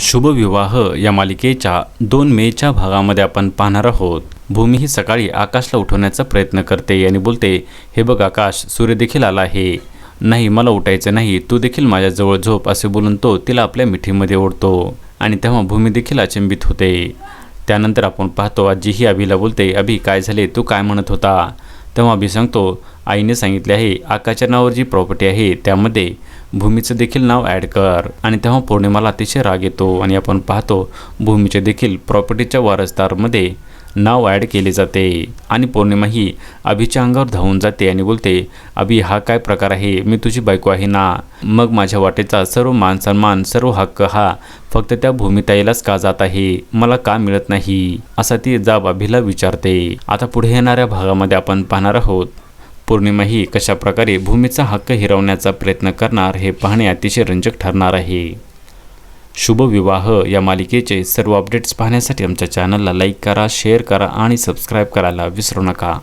शुभविवाह या मालिकेच्या दोन मेच्या भागामध्ये आपण पाहणार आहोत. भूमी ही सकाळी आकाशला उठवण्याचा प्रयत्न करते आणि बोलते हे बघ आकाश सूर्य देखील आला आहे. नाही मला उठायचं नाही तू देखील माझ्याजवळ झोप असे बोलून तो तिला आपल्या मिठीमध्ये ओढतो आणि तेव्हा भूमी देखील अचंबित होते. त्यानंतर आपण पाहतो आजी ही अभिला बोलते अभि काय झाले? तू काय म्हणत होता? तेव्हा अभि सांगतो आईने सांगितले आहे आकाच्या नावावर जी प्रॉपर्टी आहे त्यामध्ये भूमीचं देखील नाव ॲड कर. आणि तेव्हा पौर्णिमाला अतिशय राग येतो आणि आपण पाहतो भूमीचे देखील प्रॉपर्टीच्या वारसदारमध्ये नाव ॲड केले जाते. आणि पौर्णिमा ही अभिच्या अंगावर धावून जाते आणि बोलते अभि हा काय प्रकार आहे? मी तुझी बायको आहे ना? मग माझ्या वाटेचा सर्व मान सन्मान सर्व हक्क हा फक्त त्या भूमिताईलाच का जात आहे? मला का मिळत नाही? असा ती जाब अभिला विचारते. आता पुढे येणाऱ्या भागामध्ये आपण पाहणार आहोत. पौर्णिमा ही कशा प्रकारे भूमीचा हक्क हिरवण्याचा प्रयत्न करणार हे पाहणे अतिशय रंजक ठरणार आहे. शुभ विवाह. या मालिकेचे सर्व अपडेट्स पाहण्यासाठी आमच्या चॅनलला लाईक करा शेअर करा आणि सबस्क्राईब करायला विसरू नका.